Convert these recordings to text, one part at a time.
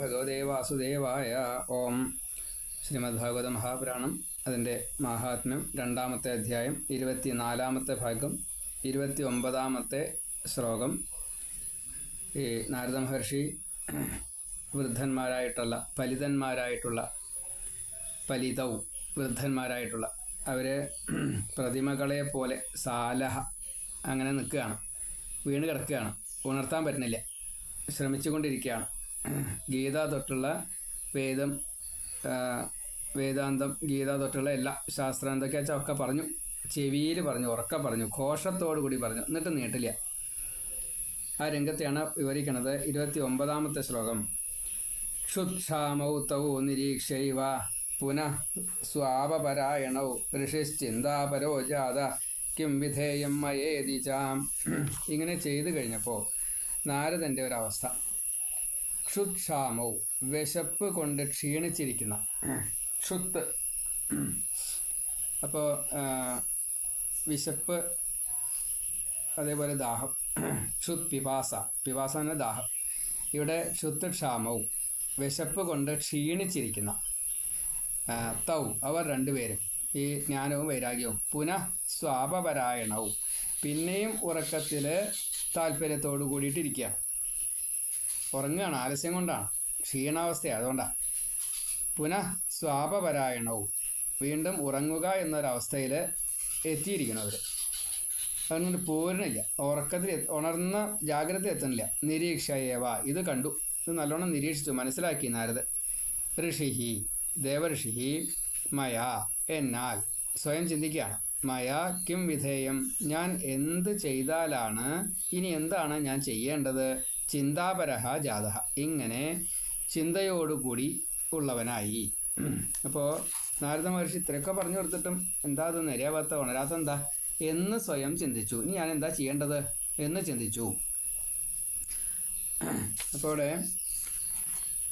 ഭഗവതേ വാസുദേവായ ഓം ശ്രീമദ് ഭാഗവത മഹാപുരാണം. അതിന്റെ മഹാത്മ്യം രണ്ടാമത്തെ അധ്യായം ഇരുപത്തിനാലാമത്തെ ഭാഗം ഇരുപത്തി ഒമ്പതാമത്തെ ശ്ലോകം. ഈ നാരദ മഹർഷി വൃദ്ധന്മാരായിട്ടുള്ള ഫലിതന്മാരായിട്ടുള്ള പലിതൗ വൃദ്ധന്മാരായിട്ടുള്ള അവരെ പ്രതിമകളെ പോലെ സാലഹ അങ്ങനെ നിൽക്കുകയാണ്. വീണ് കിടക്കുകയാണ്. ഉണർത്താൻ പറ്റുന്നില്ല. ശ്രമിച്ചുകൊണ്ടിരിക്കുകയാണ്. ഗീത തൊട്ടുള്ള വേദം വേദാന്തം ഗീത തൊട്ടുള്ള എല്ലാ ശാസ്ത്രം എന്തൊക്കെയാ വെച്ചാൽ ഒക്കെ പറഞ്ഞു. ചെവിയിൽ പറഞ്ഞു ഉറക്ക പറഞ്ഞു ഘോഷത്തോടു കൂടി പറഞ്ഞു. എന്നിട്ട് നീട്ടില്ല. ആ രംഗത്തെയാണ് വിവരിക്കുന്നത് ഇരുപത്തി ഒമ്പതാമത്തെ ശ്ലോകം. ക്ഷുത്ക്ഷാമൗ തൗ നിരീക്ഷൈവ പുനഃ സ്വാപരായണൗ ഋഷിശ്ചിന്താപരോ ജാത കിം വിധേയം മയേതി ചാം. ഇങ്ങനെ ചെയ്തു കഴിഞ്ഞപ്പോൾ നാരദന്റെ ഒരവസ്ഥ. ക്ഷുത്ക്ഷാമൗ വിശപ്പ് കൊണ്ട് ക്ഷീണിച്ചിരിക്കുന്ന. ക്ഷുത്ത്. അപ്പോൾ വിശപ്പ് അതേപോലെ ദാഹം. ക്ഷുത് പിപാസ പിപാസ എന്ന ദാഹം. ഇവിടെ ക്ഷുത്ത് ക്ഷാമവും വിശപ്പ് കൊണ്ട് ക്ഷീണിച്ചിരിക്കുന്ന തൗ അവർ രണ്ടുപേരും. ഈ ജ്ഞാനവും വൈരാഗ്യവും. പുനഃ സ്വാപപരായണവും. പിന്നെയും ഉറക്കത്തിൽ താല്പര്യത്തോടു കൂടിയിട്ടിരിക്കുകയാണ്. ഉറങ്ങുകയാണ്. ആലസ്യം കൊണ്ടാണ്. ക്ഷീണാവസ്ഥയാണ്. അതുകൊണ്ടാണ് പുനഃ സ്വാപപരായണവും വീണ്ടും ഉറങ്ങുക എന്നൊരവസ്ഥയിൽ എത്തിയിരിക്കണവർ അതുകൊണ്ട് പോരണില്ല. ഉറക്കത്തിൽ ഉണർന്ന ജാഗ്രത എത്തുന്നില്ല. നിരീക്ഷയേവ ഇത് കണ്ടു. ഇത് നല്ലോണം നിരീക്ഷിച്ചു. മനസ്സിലാക്കി നാരദ്. ഋഷിഹി. ദേവഋഷിഹി. മയാ. എന്നാൽ സ്വയം ചിന്തിക്കുകയാണ്. മയാ കിം വിധേയം. ഞാൻ എന്ത് ചെയ്താലാണ് ഇനി എന്താണ് ഞാൻ ചെയ്യേണ്ടത്? ചിന്താപരഹ ജാതഹ. ഇങ്ങനെ ചിന്തയോടുകൂടി ഉള്ളവനായി. അപ്പോൾ നാരദ മഹർഷി ഇത്രയൊക്കെ പറഞ്ഞു കൊടുത്തിട്ടും എന്താ അത് നിരയാവാത്ത ഉണരാത്ത എന്താ? എന്ന് സ്വയം ചിന്തിച്ചു. ഇനി ഞാൻ എന്താ ചെയ്യേണ്ടത്? എന്ന് ചിന്തിച്ചു. അപ്പോൾ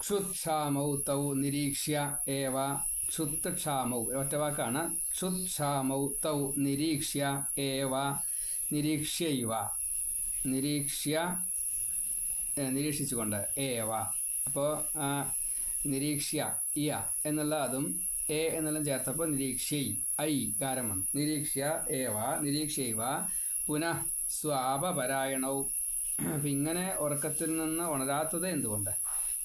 ക്ഷുത്ക്ഷാമൗ തൗ നിരീക്ഷ്യ ഏവ ക്ഷുത്ക്ഷാമൗ. ഒറ്റ വാക്കാണ്. ക്ഷുത്ക്ഷാമൗ തൗ നിരീക്ഷ്യ ഏവ നിരീക്ഷ്യൈവ. നിരീക്ഷ്യ നിരീക്ഷിച്ചുകൊണ്ട് ഏവ അപ്പോൾ നിരീക്ഷ്യ ഇയ എന്നുള്ള അതും എ എന്നെല്ലാം ചേർത്തപ്പോൾ നിരീക്ഷ്യൈ ഐ കാരം നിരീക്ഷ്യ ഏവ നിരീക്ഷ്യൈവ പുനഃ സ്വാപപരായണവും അപ്പം ഇങ്ങനെ ഉറക്കത്തിൽ നിന്ന് ഉണരാത്തത് എന്തുകൊണ്ട്?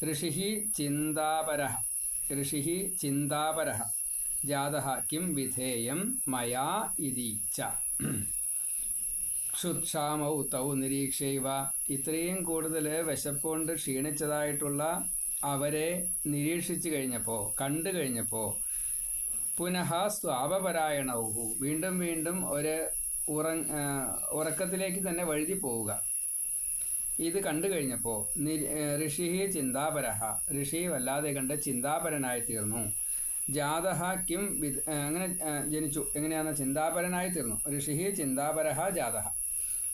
ഋഷി ചിന്താപര ഋഷി ചിന്താപര. ജാത കിം വിധേയം മയാ ഇതി ച. ക്ഷുത്ക്ഷാമൗ തൗ നിരീക്ഷൈവ. ഇത്രയും കൂടുതൽ വിശപ്പുകൊണ്ട് ക്ഷീണിച്ചതായിട്ടുള്ള അവരെ നിരീക്ഷിച്ചു കഴിഞ്ഞപ്പോൾ കണ്ടു കഴിഞ്ഞപ്പോൾ പുനഃ സ്വാപപരായണവു വീണ്ടും വീണ്ടും ഒരു ഉറ ഉറക്കത്തിലേക്ക് തന്നെ വഴുതി പോവുക. ഇത് കണ്ടു കഴിഞ്ഞപ്പോൾ ഋഷി ചിന്താപരഹ. ഋഷി വല്ലാതെ കണ്ട് ചിന്താപരനായി തീർന്നു. ജാതഹ കിം വിധ അങ്ങനെ ജനിച്ചു. എങ്ങനെയാണ് ചിന്താപരനായി തീർന്നു. ഋഷി ചിന്താപരഹ ജാതഹ.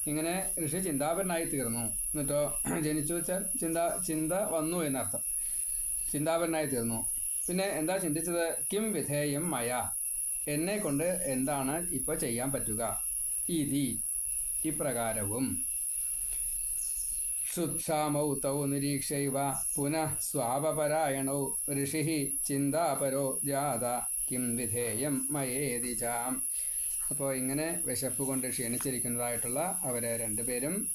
ഇങ്ങനെ ഋഷി ചിന്താപരനായി തീർന്നു. എന്നിട്ടോ ജനിച്ചു വെച്ചാൽ ചിന്ത ചിന്ത വന്നു എന്നർത്ഥം. ചിന്താപരനായി തീർന്നു. പിന്നെ എന്താ ചിന്തിച്ചത്? കിം വിധേയം മയ. എന്നെ കൊണ്ട് എന്താണ് ഇപ്പോൾ ചെയ്യാൻ പറ്റുക? ഇതി. ഇപ്രകാരവും. ക്ഷുത്ക്ഷാമൗ തൗ നിരീക്ഷൈവ. പുനഃ സ്വാപരായണൗ ഋഷി ചിന്താപരോ ജാത. Kim വിധേയം മയേതി charm. അപ്പോൾ ഇങ്ങനെ വിശപ്പ് കൊണ്ട് ക്ഷീണിച്ചിരിക്കുന്നതായിട്ടുള്ള അവരെ രണ്ടുപേരും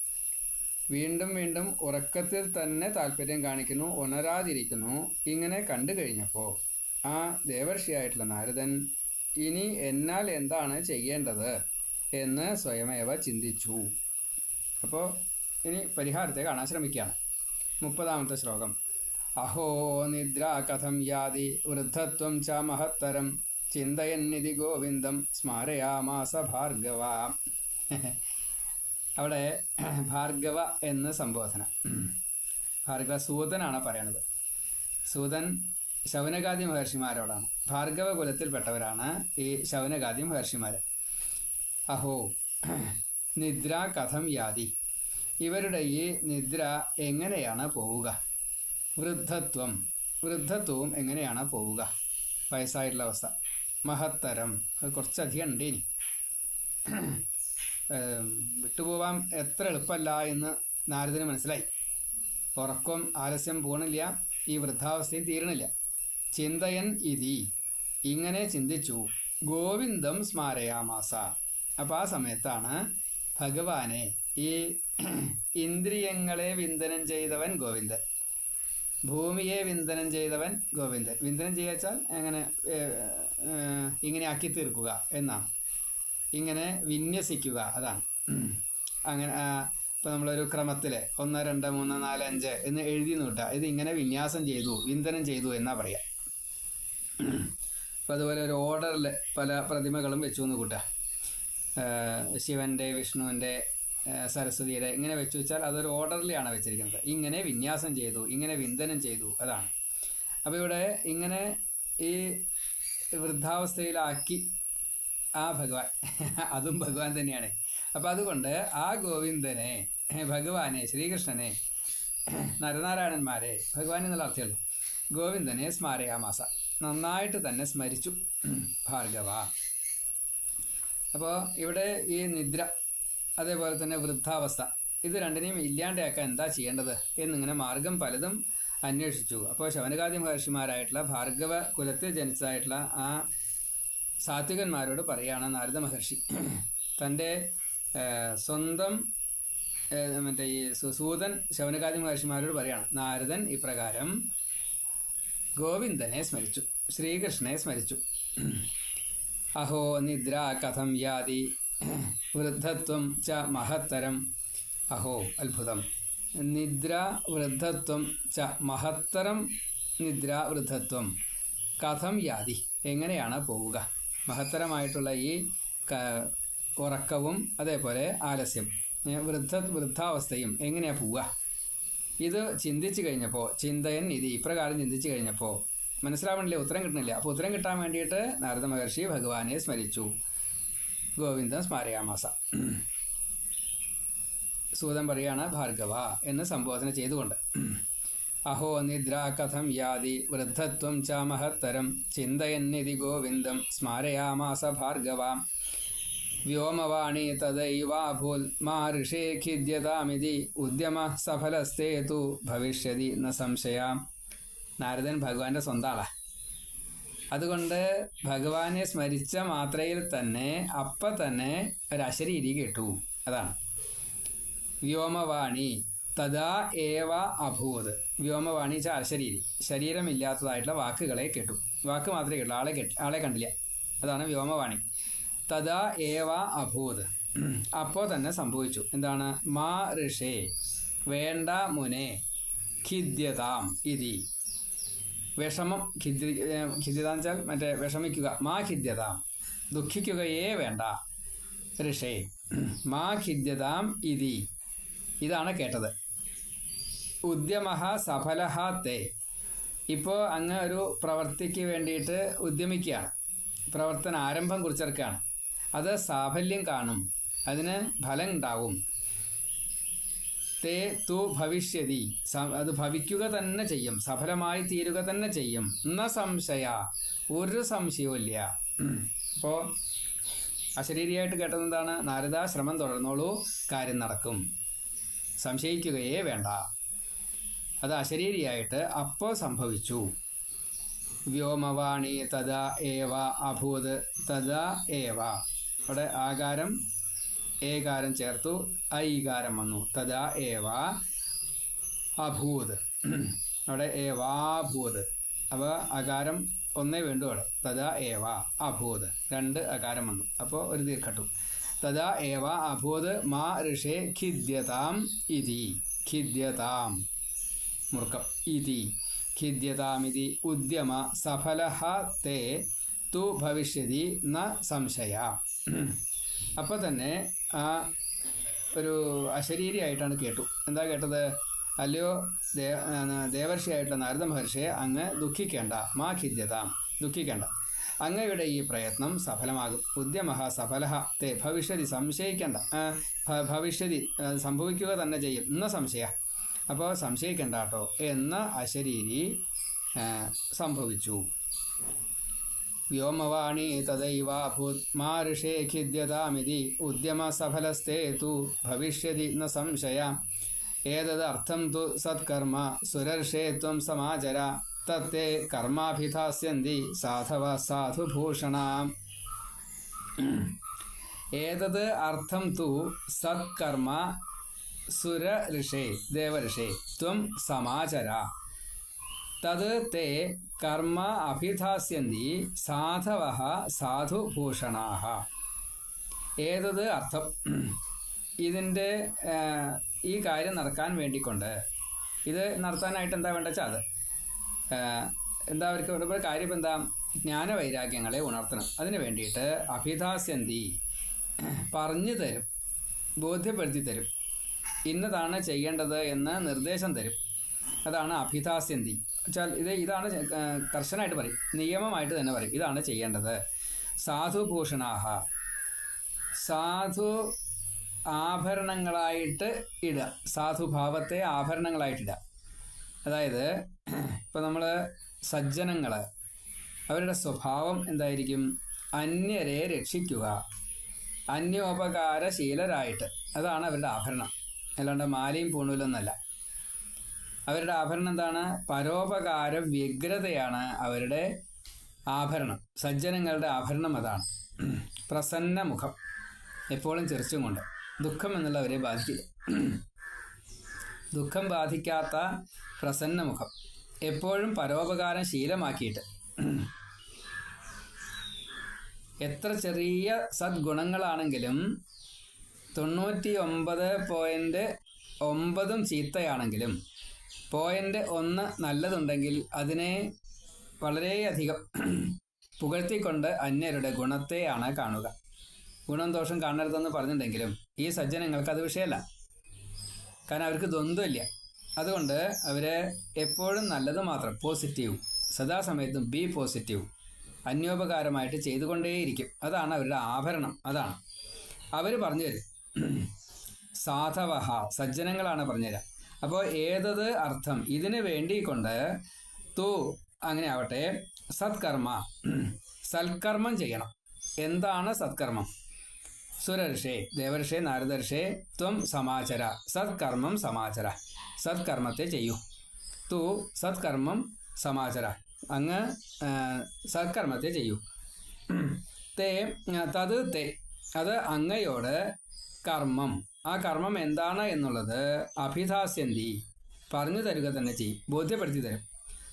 വീണ്ടും വീണ്ടും ഉറക്കത്തിൽ തന്നെ താല്പര്യം കാണിക്കുന്നു ഉണരാതിരിക്കുന്നു. ഇങ്ങനെ കണ്ടു കഴിഞ്ഞപ്പോൾ ആ ദേവർഷിയായിട്ടുള്ള നാരദൻ ഇനി എന്നാൽ എന്താണ് ചെയ്യേണ്ടത്? എന്ന് സ്വയമേവ ചിന്തിച്ചു. അപ്പോൾ ഇനി പരിഹാരത്തെ കാണാൻ ശ്രമിക്കുകയാണ്. മുപ്പതാമത്തെ ശ്ലോകം. അഹോ നിദ്ര കഥം യാതി വൃദ്ധത്വം ച മഹത്തരം. ചിന്തയന്നിധി ഗോവിന്ദം സ്മാരയാമാസ ഭാർഗവ. അവിടെ ഭാർഗവ എന്ന് സംബോധന. ഭാർഗവ സൂതനാണ് പറയുന്നത് സൂതൻ ശൗനകാദി മഹർഷിമാരോടാണ്. ഭാർഗവ കുലത്തിൽപ്പെട്ടവരാണ് ഈ ശൗനകാദി മഹർഷിമാർ അഹോ നിദ്ര കഥം യാതി ഇവരുടെ ഈ നിദ്ര എങ്ങനെയാണ് പോവുക? വൃദ്ധത്വം. വൃദ്ധത്വവും എങ്ങനെയാണ് പോവുക? വയസ്സായിട്ടുള്ള അവസ്ഥ. മഹത്തരം. അത് കുറച്ചധികം ഉണ്ട് ഇനി വിട്ടുപോവാൻ എത്ര എളുപ്പമല്ല എന്ന് നാരദിന് മനസ്സിലായി. ഉറക്കം ആലസ്യം പോകണില്ല ഈ വൃദ്ധാവസ്ഥയും തീരണില്ല. ചിന്തയൻ ഇതി. ഇങ്ങനെ ചിന്തിച്ചു ഗോവിന്ദം സ്മാരയാമാസ. അപ്പോൾ ആ സമയത്താണ് ഭഗവാനെ ഈ ഇന്ദ്രിയങ്ങളെ വിന്ദനം ചെയ്തവൻ ഗോവിന്ദൻ. ഭൂമിയെ വിന്ദനം ചെയ്തവൻ ഗോവിന്ദൻ. വിന്ദനം ചെയ്യാച്ചാൽ അങ്ങനെ ഇങ്ങനെ ആക്കി തീർക്കുക എന്നാണ്. ഇങ്ങനെ വിന്യസിക്കുക അതാണ്. അങ്ങനെ ഇപ്പം നമ്മളൊരു ക്രമത്തിൽ ഒന്ന് രണ്ട് മൂന്ന് നാല് അഞ്ച് എന്ന് എഴുതി നോട്ടുക ഇത് ഇങ്ങനെ വിന്യാസം ചെയ്തു വിന്ദനം ചെയ്തു എന്നാ പറയാം. അപ്പം അതുപോലെ ഒരു ഓർഡറിൽ പല പ്രതിമകളും വെച്ചു എന്ന് കൂട്ടുക. ശിവന്റെ വിഷ്ണുവിന്റെ സരസ്വതിയുടെ ഇങ്ങനെ വെച്ചു വെച്ചാൽ അതൊരു ഓർഡറിലാണ് വെച്ചിരിക്കുന്നത്. ഇങ്ങനെ വിന്യാസം ചെയ്തു ഇങ്ങനെ വിന്ദനം ചെയ്തു അതാണ്. അപ്പോൾ ഇവിടെ ഇങ്ങനെ ഈ വൃദ്ധാവസ്ഥയിലാക്കി ആ ഭഗവാൻ. അതും ഭഗവാൻ തന്നെയാണ്. അപ്പം അതുകൊണ്ട് ആ ഗോവിന്ദനെ ഭഗവാനെ ശ്രീകൃഷ്ണനെ നരനാരായണന്മാരെ ഭഗവാൻ എന്നുള്ള അർത്ഥമുള്ളൂ ഗോവിന്ദനെ സ്മാരയാമാസ. നന്നായിട്ട് തന്നെ സ്മരിച്ചു. ഭാർഗവ. അപ്പോൾ ഇവിടെ ഈ നിദ്ര അതേപോലെ തന്നെ വൃദ്ധാവസ്ഥ ഇത് രണ്ടിനെയും ഇല്ലാണ്ടാക്കാൻ എന്താ ചെയ്യേണ്ടത് എന്നിങ്ങനെ മാർഗം പലതും അന്വേഷിച്ചു. അപ്പോൾ ശവനകാദി മഹർഷിമാരായിട്ടുള്ള ഭാർഗവ കുലത്തിൽ ജനിച്ചതായിട്ടുള്ള ആ സാത്വികന്മാരോട് പറയുകയാണ് നാരദ മഹർഷി. തന്റെ സ്വന്തം മറ്റേ ഈ സൂതൻ ശവനകാദി മഹർഷിമാരോട് പറയാണ് നാരദൻ ഇപ്രകാരം ഗോവിന്ദനെ സ്മരിച്ചു ശ്രീകൃഷ്ണനെ സ്മരിച്ചു. അഹോ നിദ്ര കഥം യാതി വൃദ്ധത്വം ച മഹത്തരം അഹോ അത്ഭുതം. നിദ്ര വൃദ്ധത്വം ച മഹത്തരം നിദ്രാവൃദ്ധത്വം. കഥം യാതി എങ്ങനെയാണ് പോവുക? മഹത്തരമായിട്ടുള്ള ഈ ഉറക്കവും അതേപോലെ ആലസ്യം വൃദ്ധ വൃദ്ധാവസ്ഥയും എങ്ങനെയാണ് പോവുക? ഇത് ചിന്തിച്ചു കഴിഞ്ഞപ്പോൾ ചിന്തയൻ ഇത് ഇപ്രകാരം ചിന്തിച്ചു കഴിഞ്ഞപ്പോൾ മനസ്സിലാവണില്ല? ഉത്തരം കിട്ടണില്ല അപ്പോൾ ഉത്തരം കിട്ടാൻ വേണ്ടിയിട്ട് നാരദ മഹർഷി ഭഗവാനെ സ്മരിച്ചു. ഗോവിന്ദം സ്മാരയാമാസ. സൂതൻ പറയാണ് ഭാർഗവ എന്ന് സംബോധന ചെയ്തുകൊണ്ട്. അഹോ നിദ്ര കഥം യാതി വൃദ്ധത്വം ച മഹത്തരം. ചിന്തയന്നിതി ഗോവിന്ദം സ്മാരയാമാസ ഭാർഗവ. വ്യോമവാണി തദൈവാഭൂൽ മാ ഋഷേ ഖിദ്യതാമിതി ഉദ്യമ സഫലസ്തേ തു ഭവിഷ്യതി ന സംശയാം. നാരദൻ ഭഗവാന്റെ സ്വന്താള അതുകൊണ്ട് ഭഗവാനെ സ്മരിച്ച മാത്രയിൽ തന്നെ അപ്പം തന്നെ ഒരു അശരീരി കേട്ടു അതാണ്. വ്യോമവാണി. തഥാ ഏവ അഭൂത്. വ്യോമവാണി ച അശരീരി ശരീരമില്ലാത്തതായിട്ടുള്ള വാക്കുകളെ കേട്ടു. വാക്ക് മാത്രമേ കേട്ടു. ആളെ കേട്ടു ആളെ കണ്ടില്ല. അതാണ് വ്യോമവാണി. തഥാ ഏവ അഭൂത്. അപ്പോൾ തന്നെ സംഭവിച്ചു. എന്താണ്? മാ ഋഷേ വേണ്ട മുനെ. ഖിദ്യതാം ഇതി. വിഷമം ഖിദ്യ ഖിദ്യതാന്ന് വെച്ചാൽ മറ്റേ വിഷമിക്കുക. മാ ഖിദ്യതാം. ദുഃഖിക്കുകയേ വേണ്ട ഋഷേ മാ ഖിദ്യതാം ഇതി. ഇതാണ് കേട്ടത്. ഉദ്യമഹ സഫലഹ തേ. ഇപ്പോൾ അങ്ങ് ഒരു പ്രവൃത്തിക്ക് വേണ്ടിയിട്ട് ഉദ്യമിക്കുകയാണ്. പ്രവർത്തന ആരംഭം കുറിച്ചെടുക്കുകയാണ്. അത് സാഫല്യം കാണും. അതിന് ഫലം ഉണ്ടാവും തേ തു ഭവിഷ്യതി. അത് ഭവിക്കുക തന്നെ ചെയ്യും. സഫലമായി തീരുക തന്നെ ചെയ്യും. ന സംശയ. ഒരു സംശയവും ഇല്ല. അപ്പോൾ അശരീരിയായിട്ട് കേട്ടത് എന്താണ് നാരദ ശ്രമം തുടർന്നോളൂ. കാര്യം നടക്കും. സംശയിക്കുകയേ വേണ്ട. അത് അശരീരിയായിട്ട് അപ്പോൾ സംഭവിച്ചു. വ്യോമവാണി തഥാ ഏവ അഭൂത് തഥാ ഏവ. അവിടെ ആകാരം ഏകാരം ചേർത്തു ഐകാരം വന്നു. തഥാ ഏവ അഭൂത്. അവിടെ ഏവാഭൂത്. അപ്പോൾ അകാരം ഒന്നേ വേണ്ടു അവിടെ. തഥാ ഏവ അഭൂത്. രണ്ട് അകാരം വന്നു. അപ്പോൾ ഒരു ദീർഘട്ടു. ഏവ അഭൂത് മാ ഋഷേ ഖിദ്യതാം ഇതി. ഖിദ്യതാം. മുറുക്കം. ഇതി. ഖിദ്യതാമിതി ഉദ്യമ സഫല തേ തു ഭവിഷ്യതി ന സംശയ. അപ്പോൾ തന്നെ ആ ഒരു അശരീരിയായിട്ടാണ് കേട്ടു. എന്താ കേട്ടത്? അല്ലയോ ദേവർഷിയായിട്ടുള്ള നാരദ മഹർഷിയെ അങ്ങ് ദുഃഖിക്കേണ്ട. മാ ഖിദ്യതാം. ദുഃഖിക്കേണ്ട. അങ്ങയുടെ ഈ പ്രയത്നം സഫലമാകും. ഉദ്യമഹ സഫല തേ ഭവിഷ്യതി സംശയിക്കേണ്ട. ഭവിഷ്യതി സംഭവിക്കുക തന്നെ ചെയ്യും. എന്ന സംശയ. അപ്പോൾ സംശയിക്കേണ്ട കേട്ടോ എന്ന അശരീരി സംഭവിച്ചു. വ്യോമവാണി തദൈവാഭൂത് മാർഷേ ഖിദ്യതാമിതി ഉദ്യമ സഫലസ്തേ തു ഭവിഷ്യതി ന സംശയ. ഏതത് അർത്ഥം തു സത്കർമ്മ. സുരർഷേ ത്വം സമാചര. തത്തെ കർമാഭിധാസ്യന്തി സാധവ സാധുഭൂഷണ ഏതത് അർത്ഥം തു സത്കർമ്മ സുര ഋഷേ ദേവഋഷേ ത്വം സമാചര തത് തേ കർമ്മ അഭിധാസ്യന്തി സാധവ സാധുഭൂഷണാ ഏതത് അർത്ഥം ഇതിന്റെ ഈ കാര്യം നടക്കാൻ വേണ്ടിക്കൊണ്ട് ഇത് നടത്താനായിട്ട് എന്താ വേണ്ട അത് എന്താ അവർക്ക് ഇവിടെ കാര്യം എന്താ? ജ്ഞാനവൈരാഗ്യങ്ങളെ ഉണർത്തണം. അതിന് വേണ്ടിയിട്ട് അഭിദാസ്യന്തി പറഞ്ഞു തരും. ബോധ്യപ്പെടുത്തി തരും. ഇന്നതാണ് ചെയ്യേണ്ടത് എന്ന് നിർദ്ദേശം തരും. അതാണ് അഭിദാസ്യന്തി. വെച്ചാൽ ഇത് ഇതാണ് കർശനമായിട്ട് പറയും. നിയമമായിട്ട് തന്നെ പറയും. ഇതാണ് ചെയ്യേണ്ടത്. സാധുഭൂഷണാഹ. സാധു ആഭരണങ്ങളായിട്ട് ഇടുക. സാധുഭാവത്തെ ആഭരണങ്ങളായിട്ടിടുക അതായത് ഇപ്പം നമ്മൾ സജ്ജനങ്ങൾ അവരുടെ സ്വഭാവം എന്തായിരിക്കും? അന്യരെ രക്ഷിക്കുക. അന്യോപകാരശീലരായിട്ട്. അതാണ് അവരുടെ ആഭരണം. അല്ലാണ്ട് മാലയും പൂണൂലൊന്നല്ല അവരുടെ ആഭരണം എന്താണ്? പരോപകാര വ്യഗ്രതയാണ് അവരുടെ ആഭരണം. സജ്ജനങ്ങളുടെ ആഭരണം അതാണ്. പ്രസന്ന മുഖം എപ്പോഴും ചെറിച്ചും കൊണ്ട്. ദുഃഖം എന്നുള്ളവരെ ബാധിക്കില്ല. ദുഃഖം ബാധിക്കാത്ത പ്രസന്ന മുഖം എപ്പോഴും പരോപകാരം ശീലമാക്കിയിട്ട്. എത്ര ചെറിയ സദ്ഗുണങ്ങളാണെങ്കിലും തൊണ്ണൂറ്റി ഒമ്പത് പോയിന്റ് ഒമ്പതും ചീത്തയാണെങ്കിലും പോയിന്റ് ഒന്ന് നല്ലതുണ്ടെങ്കിൽ അതിനെ വളരെയധികം പുകഴ്ത്തിക്കൊണ്ട് അന്യരുടെ ഗുണത്തെയാണ് കാണുക. ഗുണം ദോഷം കാണരുതെന്ന് പറഞ്ഞിട്ടുണ്ടെങ്കിലും ഈ സജ്ജനങ്ങൾക്ക് അത് വിഷയമല്ല. കാരണം അവർക്ക് ദ്വന്ദ്വമില്ല. അതുകൊണ്ട് അവർ എപ്പോഴും നല്ലത് മാത്രം പോസിറ്റീവ് സദാസമയത്തും ബി പോസിറ്റീവ് അന്യോപകാരമായിട്ട് ചെയ്തുകൊണ്ടേയിരിക്കും. അതാണ് അവരുടെ ആഭരണം. അതാണ്. അവർ പറഞ്ഞു തരും സാധവഹ സജ്ജനങ്ങളാണ് പറഞ്ഞുതരാം. അപ്പോൾ ഏതത് അർത്ഥം? ഇതിന് വേണ്ടിക്കൊണ്ട് തു അങ്ങനെ ആവട്ടെ. സത്കർമ്മ. സൽക്കർമ്മം ചെയ്യണം. എന്താണ് സത്കർമ്മം? സുരർഷേ ദേവർഷേ നാരദർഷേ ത്വം സമാചര. സത്കർമ്മം സമാചര. സത്കർമ്മത്തെ ചെയ്യൂ. തു സത്കർമ്മം സമാചര. അങ്ങ് സത്കർമ്മത്തെ ചെയ്യൂ. തേ തത് തേ അത് അങ്ങയോട് കർമ്മം. ആ കർമ്മം എന്താണ് എന്നുള്ളത് അഭിധാസ്യന്തി പറഞ്ഞു തരിക തന്നെ ചെയ്യും. ബോധ്യപ്പെടുത്തി തരും.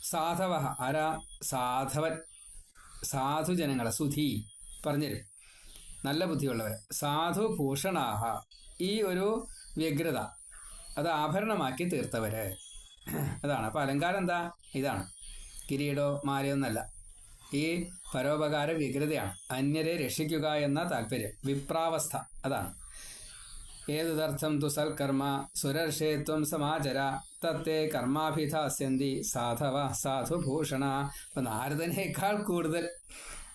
സാധവ ആരാ? സാധവൻ. സാധുജനങ്ങളെ സുധി പറഞ്ഞുതരും നല്ല ബുദ്ധിയുള്ളവർ. സാധു ഭൂഷണാഹ. ഈ ഒരു വ്യഗ്രത. അത് ആഭരണമാക്കി തീർത്തവര്. അതാണ്. അപ്പോൾ അലങ്കാരം എന്താ? ഇതാണ്. കിരീടോ മാലയോ എന്നല്ല ഈ പരോപകാര വികൃതയാണ്. അന്യരെ രക്ഷിക്കുക എന്ന താല്പര്യം. വിപ്രാവസ്ഥ. അതാണ്. ഏതുതർത്ഥം തു സൽക്കർമ്മ സുരർഷേത്വം സമാചര. തത്തെ കർമാഭിധാസ്യന്തി സാധവ സാധുഭൂഷണ. അപ്പം നാരദനേക്കാൾ കൂടുതൽ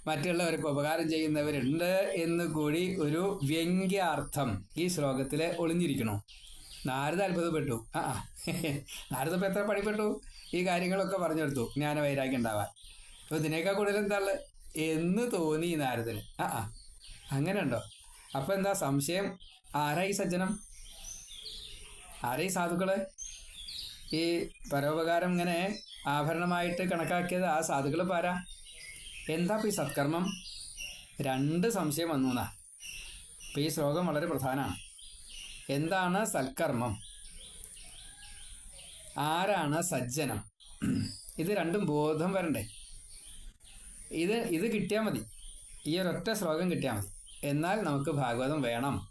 മറ്റുള്ളവർക്ക് ഉപകാരം ചെയ്യുന്നവരുണ്ട് എന്ന് കൂടി ഒരു വ്യംഗ്യാർത്ഥം ഈ ശ്ലോകത്തിൽ ഒളിഞ്ഞിരിക്കണു നാരദ അത്ഭുതപ്പെട്ടു. ആ നാരദ ഇപ്പം എത്ര പണിപ്പെട്ടു? ഈ കാര്യങ്ങളൊക്കെ പറഞ്ഞെടുത്തു ജ്ഞാനവൈരാഗ്യം ഉണ്ടാവാൻ. അപ്പോൾ ഇതിനേക്കാൾ കൂടുതൽ എന്താ എന്ന് തോന്നി നാരദന്. ആ ആ. അങ്ങനെ ഉണ്ടോ? അപ്പം എന്താ സംശയം? ആരായി സജ്ജനം? ആരായി സാധുക്കൾ? ഈ പരോപകാരം ഇങ്ങനെ ആഭരണമായിട്ട് കണക്കാക്കിയത് ആ സാധുക്കൾ പാരാ എന്താ ഈ സത്കർമ്മം? രണ്ട് സംശയം വന്നു എന്നാ. അപ്പോൾ ഈ ശ്ലോകം വളരെ പ്രധാനമാണ്. എന്താണ് സൽക്കർമ്മം? ആരാണ് സജ്ജനം? ഇത് രണ്ടും ബോധം വരണ്ടേ? ഇത് ഇത് കിട്ടിയാൽ മതി. ഈ ഒരൊറ്റ ശ്ലോകം കിട്ടിയാൽ മതി. എന്നാൽ നമുക്ക് ഭാഗവതം വേണം.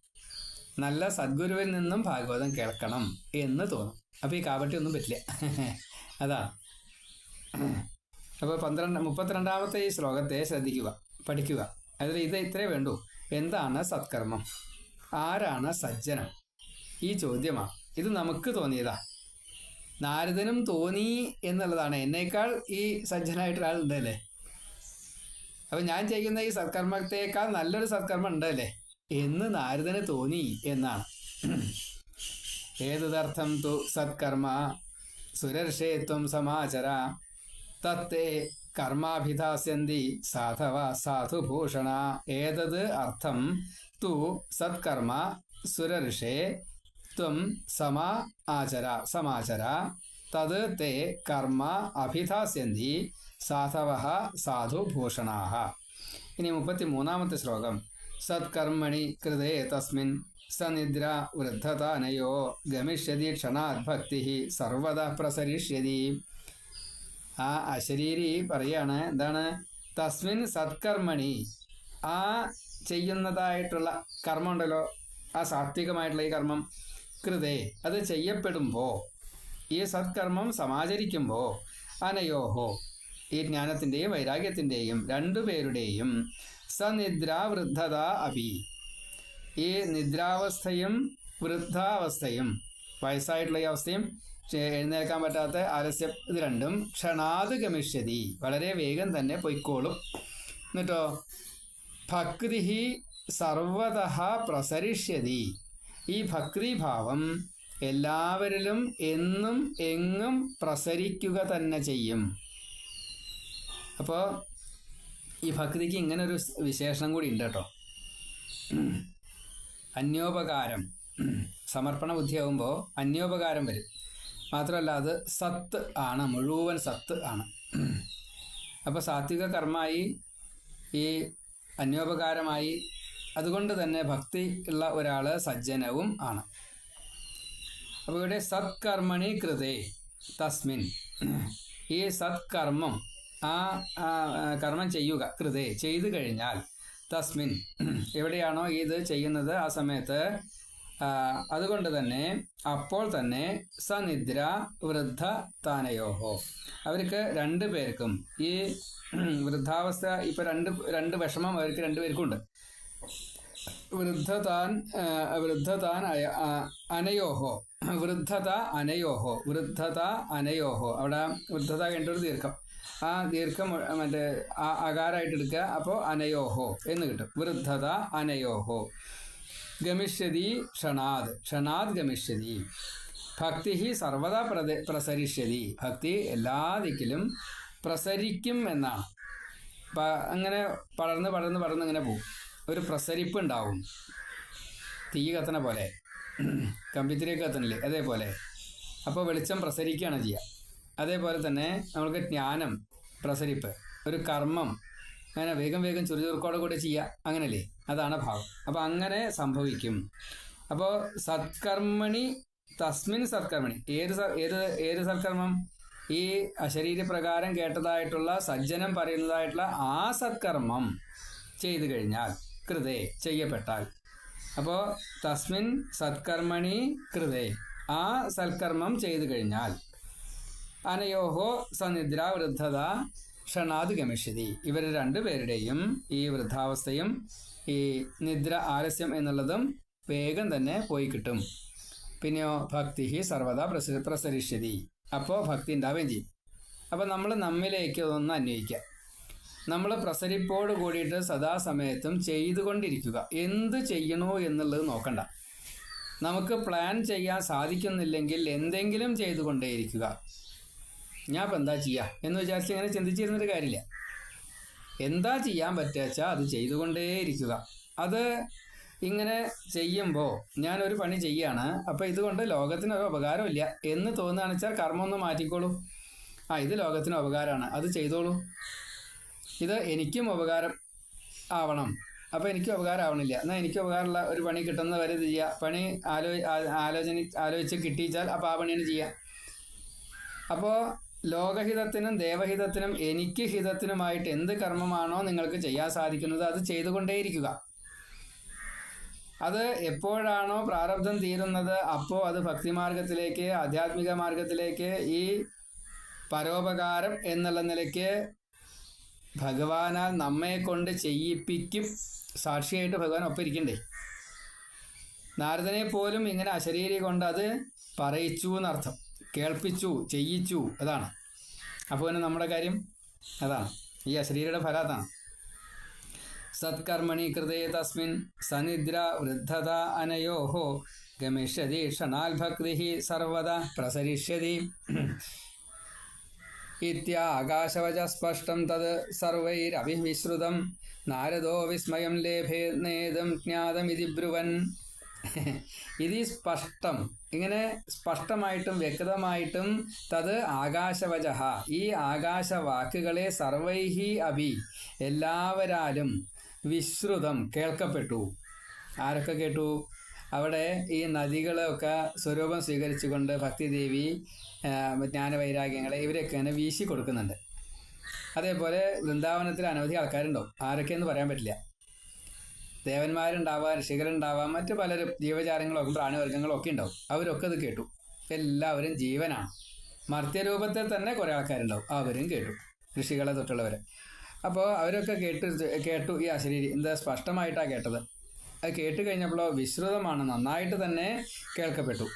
നല്ല സദ്ഗുരുവിൽ നിന്നും ഭാഗവതം കേൾക്കണം എന്ന് തോന്നും. അപ്പോൾ ഈ കാവട്ടി ഒന്നും പറ്റില്ല. അതാ. അപ്പോൾ പന്ത്രണ്ട് മുപ്പത്തിരണ്ടാമത്തെ ഈ ശ്ലോകത്തെ ശ്രദ്ധിക്കുക പഠിക്കുക. അതിൽ ഇത് ഇത്രേ വേണ്ടൂ. എന്താണ് സത്കർമ്മം? ആരാണ് സജ്ജനം? ഈ ചോദ്യമാണ് ഇത് നമുക്ക് തോന്നിയതാ. നാരദനും തോന്നി എന്നുള്ളതാണ്. എന്നേക്കാൾ ഈ സജ്ജനായിട്ട് ഉണ്ടല്ലേ? അപ്പം ഞാൻ ചെയ്യുന്ന ഈ സത്കർമ്മത്തേക്കാൾ നല്ലൊരു സത്കർമ്മം ഉണ്ടല്ലേ? എന്ന് നാരദന് തോന്നി എന്നാണ്. ഏതുതർത്ഥം തു സത്കർമ്മ? സുരർഷേത്വം സമാചര. തത്തേ കർമാഭിധാസ്യന്തി സാധവ സാധുഭൂഷണ. ഏതത് അർത്ഥം തു സത്കർമ്മ? സുരർഷേ ത്വം സമാ ആചര സമാചര. തത് തേ കർമ്മ അഭിധാസ്യന്തി സാധവ സാധുഭൂഷണാഹ. ഇനി മുപ്പത്തി മൂന്നാമത്തെ ശ്ലോകം. സത്കർമ്മണി കൃതേ തസ്മിൻ സനിദ്ര വൃദ്ധതാനയോ ഗമിഷ്യതി ക്ഷണാത് ഭക്തി സർവത പ്രസരിഷ്യതി. ആ അശരീരി പറയാണ് എന്താണ്? തസ്മിൻ സത്കർമ്മണി ആ ചെയ്യുന്നതായിട്ടുള്ള കർമ്മം ഉണ്ടല്ലോ ആ സാത്വികമായിട്ടുള്ള ഈ കർമ്മം. കൃതേ അത് ചെയ്യപ്പെടുമ്പോൾ ഈ സത്കർമ്മം സമാചരിക്കുമ്പോൾ അനയോഹോ ഈ ജ്ഞാനത്തിന്റെയും വൈരാഗ്യത്തിന്റെയും രണ്ടുപേരുടെയും സനിദ്രാവൃദ്ധത അപി ഈ നിദ്രാവസ്ഥയും വൃദ്ധാവസ്ഥയും വയസ്സായിട്ടുള്ള ഈ അവസ്ഥയും എഴുന്നേൽക്കാൻ പറ്റാത്ത ആലസ്യം ഇത് രണ്ടും ക്ഷണാത് ഗമിഷ്യതി വളരെ വേഗം തന്നെ പൊയ്ക്കോളും. എന്നിട്ടോ ഭക്തി സർവത പ്രസരിഷ്യതി. ഈ ഭക്തിഭാവം എല്ലാവരിലും എന്നും എങ്ങും പ്രസരിക്കുക തന്നെ ചെയ്യും. അപ്പോൾ ഈ ഭക്തിക്ക് ഇങ്ങനൊരു വിശേഷണം കൂടി ഉണ്ട് കേട്ടോ. അന്യോപകാരം. സമർപ്പണ ബുദ്ധിയാകുമ്പോൾ അന്യോപകാരം വരും. മാത്രമല്ല അത് സത്ത് ആണ് മുഴുവൻ സത്ത് ആണ്. അപ്പോൾ സാത്വിക കർമ്മമായി ഈ അന്യോപകാരമായി അതുകൊണ്ട് തന്നെ ഭക്തി ഉള്ള ഒരാൾ സജ്ജനവും ആണ്. അപ്പോൾ ഇവിടെ സത്കർമ്മണി കൃതേ തസ്മിൻ. ഈ സത്കർമ്മം ആ കർമ്മം ചെയ്യുക കൃതേ ചെയ്തു കഴിഞ്ഞാൽ തസ്മിൻ. എവിടെയാണോ ഇത് ചെയ്യുന്നത്? ആ സമയത്ത് അതുകൊണ്ട് തന്നെ അപ്പോൾ തന്നെ സനിദ്ര വൃദ്ധ താനയോഹോ. അവർക്ക് രണ്ടു പേർക്കും ഈ വൃദ്ധാവസ്ഥ ഇപ്പൊ രണ്ട് രണ്ട് വിഷമം അവർക്ക് രണ്ടുപേർക്കും ഉണ്ട് വൃദ്ധതാൻ വൃദ്ധതാൻ അനയോഹോ. വൃദ്ധത അനയോഹോ. വൃദ്ധത അനയോഹോ. അവിടെ വൃദ്ധത കഴിഞ്ഞൊരു ദീർഘം. ആ ദീർഘം മറ്റേ അകാരായിട്ട് എടുക്കുക. അപ്പോൾ അനയോഹോ എന്ന് കിട്ടും. വൃദ്ധത അനയോഹോ. ഗമിഷ്യതി ക്ഷണാത് ക്ഷണാത് ഗമിഷ്യതി. ഭക്തി സർവദാ പ്രസരിഷ്യതി. ഭക്തി എല്ലാ ദിക്കിലും പ്രസരിക്കും എന്നാണ്. അങ്ങനെ പടർന്ന് പടർന്ന് പടർന്ന് ഇങ്ങനെ പോകും ഒരു പ്രസരിപ്പ് ഉണ്ടാവും തീ കത്തണ പോലെ. കമ്പിത്തിരി കത്തണില്ലേ അതേപോലെ. അപ്പോൾ വെളിച്ചം പ്രസരിക്കുകയാണ് ചെയ്യുക. അതേപോലെ തന്നെ നമ്മൾക്ക് ജ്ഞാനം പ്രസരിപ്പ് ഒരു കർമ്മം അങ്ങനെ വേഗം വേഗം ചുറുചുറുക്കോടെ കൂടെ ചെയ്യുക അങ്ങനല്ലേ? അതാണ് ഭാവം. അപ്പോൾ അങ്ങനെ സംഭവിക്കും. അപ്പോൾ സത്കർമ്മണി തസ്മിൻ സത്കർമ്മണി. ഏത് ഏത് ഏത് സത്കർമ്മം? ഈ അശരീരപ്രകാരം കേട്ടതായിട്ടുള്ള സജ്ജനം പറയുന്നതായിട്ടുള്ള ആ സത്കർമ്മം ചെയ്തു കഴിഞ്ഞാൽ കൃതേ ചെയ്യപ്പെട്ടാൽ. അപ്പോ തസ്മിൻ സത്കർമ്മണി കൃതേ. ആ സൽക്കർമ്മം ചെയ്തു കഴിഞ്ഞാൽ അനയോഹോ സനിദ്ര വൃദ്ധത ക്ഷണാത് ഗമിഷ്യതി ഇവർ രണ്ടുപേരുടെയും ഈ വൃദ്ധാവസ്ഥയും ഈ നിദ്ര ആലസ്യം എന്നുള്ളതും വേഗം തന്നെ പോയി കിട്ടും. പിന്നെയോ ഭക്തി സർവദാ പ്രസ പ്രസരിഷ്യതി. അപ്പോൾ ഭക്തി ഉണ്ടാവുകയും ചെയ്യും. അപ്പോൾ നമ്മൾ നമ്മിലേക്ക് അതൊന്ന് അന്വയിക്കുക നമ്മൾ പ്രസരിപ്പോട് കൂടിയിട്ട് സദാസമയത്തും ചെയ്തുകൊണ്ടിരിക്കുക. എന്ത് ചെയ്യണോ എന്നുള്ളത് നോക്കണ്ട. നമുക്ക് പ്ലാൻ ചെയ്യാൻ സാധിക്കുന്നില്ലെങ്കിൽ എന്തെങ്കിലും ചെയ്തുകൊണ്ടേയിരിക്കുക. ഞാൻ ഇപ്പം എന്താ ചെയ്യുക എന്ന് വിചാരിച്ച് ഇങ്ങനെ ചിന്തിച്ചിരുന്നൊരു കാര്യമില്ല. എന്താ ചെയ്യാൻ പറ്റുക അത് ചെയ്തുകൊണ്ടേയിരിക്കുക. അത് ഇങ്ങനെ ചെയ്യുമ്പോൾ ഞാനൊരു പണി ചെയ്യാണ്. അപ്പോൾ ഇതുകൊണ്ട് ലോകത്തിന് ഒരു ഉപകാരമില്ല എന്ന് തോന്നുകയാണെന്ന് വെച്ചാൽ കർമ്മം ഒന്ന് മാറ്റിക്കോളൂ. ആ ഇത് ലോകത്തിന് ഉപകാരമാണ് അത് ചെയ്തോളൂ. ഇത് എനിക്കും ഉപകാരം ആവണം. അപ്പോൾ എനിക്ക് ഉപകാരം ആവണില്ല. എന്നാൽ എനിക്ക് ഉപകാരമുള്ള ഒരു പണി കിട്ടുന്ന വരെ ഇത് ചെയ്യുക പണി ആലോ ആലോചന ആലോചിച്ച് കിട്ടിച്ചാൽ അപ്പോൾ ആ പണിയാണ് ചെയ്യുക അപ്പോൾ ലോകഹിതത്തിനും ദേവഹിതത്തിനും എനിക്ക് ഹിതത്തിനുമായിട്ട് എന്ത് കർമ്മമാണോ നിങ്ങൾക്ക് ചെയ്യാൻ സാധിക്കുന്നത് അത് ചെയ്തുകൊണ്ടേയിരിക്കുക. അത് എപ്പോഴാണോ പ്രാരബ്ധം തീരുന്നത് അപ്പോൾ അത് ഭക്തിമാർഗത്തിലേക്ക് ആധ്യാത്മിക മാർഗത്തിലേക്ക് ഈ പരോപകാരം എന്നുള്ള നിലയ്ക്ക് ഭഗവാനാൽ നമ്മെ കൊണ്ട് ചെയ്യിപ്പിക്കും. സാക്ഷിയായിട്ട് ഭഗവാൻ ഒപ്പിരിക്കണ്ടേ നാരദനെ പോലും ഇങ്ങനെ അശരീരി കൊണ്ട് അത് പറയിച്ചു എന്നർത്ഥം. കേൾപ്പിച്ചു ചെയ്യിച്ചു അതാണ്. അപ്പോൾ പിന്നെ നമ്മുടെ കാര്യം അതാണ്. ഈ അശരീരിയുടെ ഫലാത്താണ് സത്കർമ്മണി കൃതേ തസ്മിൻ സനിദ്ര വൃദ്ധത അനയോഹോ ഗമിഷ്യതി ക്ഷണാൽ ഭക്തി സർവത പ്രസരിഷ്യതി. ഇത്യാകാശവച സ്പഷ്ടം തത് സർവൈരഭിവിശ്രുതം നാരദോ വിസ്മയം ലേഭേ നേദം ജ്ഞാതമിതി ബ്രുവൻ ഇതി സ്പഷ്ടം ഇങ്ങനെ സ്പഷ്ടമായിട്ടും വ്യക്തമായിട്ടും തത് ആകാശവച. ഈ ആകാശവാക്കുകളെ സർവൈഹി അഭി എല്ലാവരാലും വിശ്രുതം കേൾക്കപ്പെട്ടു. ആരൊക്കെ കേട്ടു? അവിടെ ഈ നദികളൊക്കെ സ്വരൂപം സ്വീകരിച്ചുകൊണ്ട് ഭക്തിദേവി ജ്ഞാനവൈരാഗ്യങ്ങളെ തന്നെ വീശി കൊടുക്കുന്നുണ്ട്. അതേപോലെ വൃന്ദാവനത്തിൽ അനവധി ആൾക്കാരുണ്ടാവും. ആരൊക്കെയെന്ന് പറയാൻ പറ്റില്ല. ദേവന്മാരുണ്ടാവാം ഋഷികരുണ്ടാവാം മറ്റു പലരും ജീവജാലങ്ങളൊക്കെ പ്രാണിവർഗങ്ങളും ഒക്കെ ഉണ്ടാവും. അവരൊക്കെ അത് കേട്ടു. എല്ലാവരും ജീവനാണ്. മർത്യരൂപത്തിൽ തന്നെ കുറേ ആൾക്കാരുണ്ടാവും. അവരും കേട്ടു. ഋഷികളെ തൊട്ടുള്ളവരെ. അപ്പോൾ അവരൊക്കെ കേട്ടു കേട്ടു ഈ അശരീരി. എന്താ സ്പഷ്ടമായിട്ടാണ് കേട്ടത്? അത് കേട്ട് കഴിഞ്ഞപ്പോൾ വിശ്രുതമാണ്. നന്നായിട്ട് തന്നെ കേൾക്കപ്പെട്ടു.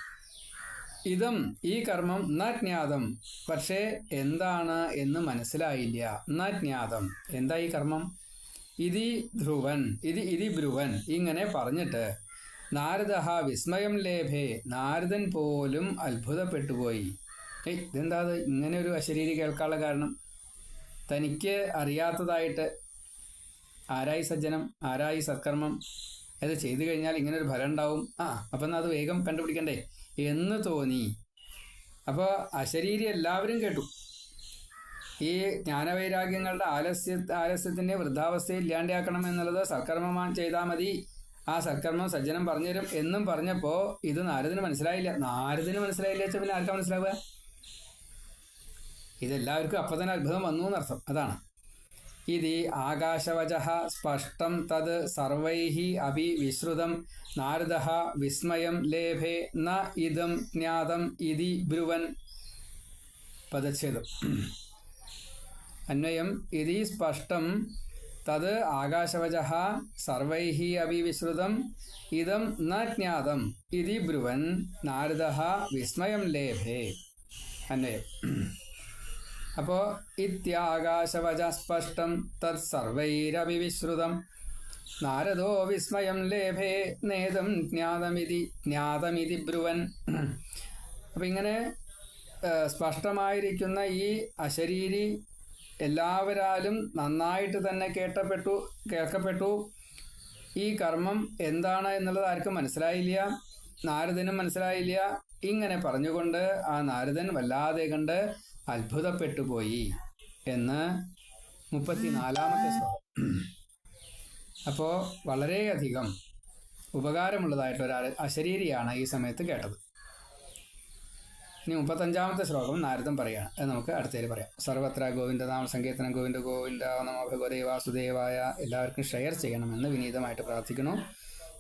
ഇതും ഈ കർമ്മം ന ജ്ഞാതം. പക്ഷേ എന്താണ് എന്ന് മനസ്സിലായില്ല. ന ജ്ഞാതം. എന്താ ഈ കർമ്മം? ഇതി ധ്രുവൻ. ഇതി ഇതി ബ്രുവൻ. ഇങ്ങനെ പറഞ്ഞിട്ട് നാരദ വിസ്മയം ലേഭേ നാരദൻ പോലും അത്ഭുതപ്പെട്ടുപോയി ഇതെന്താ അത്? ഇങ്ങനെ ഒരു അശരീരി കേൾക്കാനുള്ള കാരണം? തനിക്ക് അറിയാത്തതായിട്ട് ആരായി സജ്ജനം? ആരായി സത്കർമ്മം? അത് ചെയ്തു കഴിഞ്ഞാൽ ഇങ്ങനെ ഒരു ഫലം ഉണ്ടാവും. ആ അപ്പം എന്നാൽ അത് വേഗം കണ്ടുപിടിക്കണ്ടേ? എന്ന് തോന്നി. അപ്പോൾ അശരീരി എല്ലാവരും കേട്ടു. ഈ ജ്ഞാനവൈരാഗ്യങ്ങളുടെ ആലസ്യ ആലസ്യത്തിന്റെ വൃദ്ധാവസ്ഥയിൽ ഇല്ലാണ്ടാക്കണം എന്നുള്ളത് സൽക്കർമ്മം ചെയ്താൽ മതി. ആ സൽക്കർമ്മം സജ്ജനം പറഞ്ഞുതരും എന്നും പറഞ്ഞപ്പോൾ ഇത് നാരദിന് മനസ്സിലായില്ല. നാരദിന് മനസ്സിലായില്ല വെച്ചാൽ പിന്നെ ആർക്കാ മനസ്സിലാവുക? ഇതെല്ലാവർക്കും അപ്പം തന്നെ അത്ഭുതം വന്നു എന്നർത്ഥം. അതാണ്. ഇതി ആകാശവച സ്പഷ്ടം തത് സർവൈ അഭി വിശ്രുതം നാരദ വിസ്മയം ലേഭേ ന ഇതം ജ്ഞാതം ഇതി ബ്രുവൻ പദച്ഛേദം അന്വയം ഇതി സ്പഷ്ടം തത് ആകാശവച സർവൈ അഭി വിശ്രുതം ഇതം ന ജ്ഞാതം ഇതി ബ്രുവൻ നാരദ വിസ്മയം ലേഭേ അന്വയം അപ്പോൾ ഇത്യാകാശവചസ്പഷ്ടം സ്പഷ്ടം വിശ്രുതം നാരദോ വിസ്മയം ലേഭേ നേതം ജ്ഞാതമിതി ജ്ഞാതമിതി ബ്രുവൻ. അപ്പം ഇങ്ങനെ സ്പഷ്ടമായിരിക്കുന്ന ഈ അശരീരി എല്ലാവരാലും നന്നായിട്ട് തന്നെ കേട്ടപ്പെട്ടു കേൾക്കപ്പെട്ടു. ഈ കർമ്മം എന്താണ് എന്നുള്ളത് ആർക്കും മനസ്സിലായില്ല. നാരദനും മനസ്സിലായില്ല. ഇങ്ങനെ പറഞ്ഞുകൊണ്ട് ആ നാരദൻ വല്ലാതെ കണ്ട് അത്ഭുതപ്പെട്ടു പോയി എന്ന് മുപ്പത്തിനാലാമത്തെ ശ്ലോകം. അപ്പോൾ വളരെയധികം ഉപകാരമുള്ളതായിട്ടൊരാൾ അശരീരിയാണ് ഈ സമയത്ത് കേട്ടത്. ഇനി മുപ്പത്തഞ്ചാമത്തെ ശ്ലോകം നാരദം പറയാണ്. അത് നമുക്ക് അടുത്തേൽ പറയാം. സർവത്ര ഗോവിന്ദ നാമ സങ്കീർത്തനം ഗോവിന്ദ ഗോവിന്ദ നമ ഭഗവദേവാസുദേവായ എല്ലാവർക്കും ഷെയർ ചെയ്യണമെന്ന് വിനീതമായിട്ട് പ്രാർത്ഥിക്കുന്നു.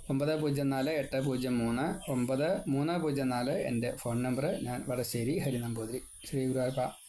ഒമ്പത് പൂജ്യം നാല് എട്ട് പൂജ്യം മൂന്ന് ഒമ്പത് മൂന്ന് പൂജ്യം നാല് എന്റെ ഫോൺ നമ്പർ ഞാൻ വടശ്ശേരി ഹരിനമ്പൂതിരി. ശ്രീ ഗുരുവായൂരപ്പ.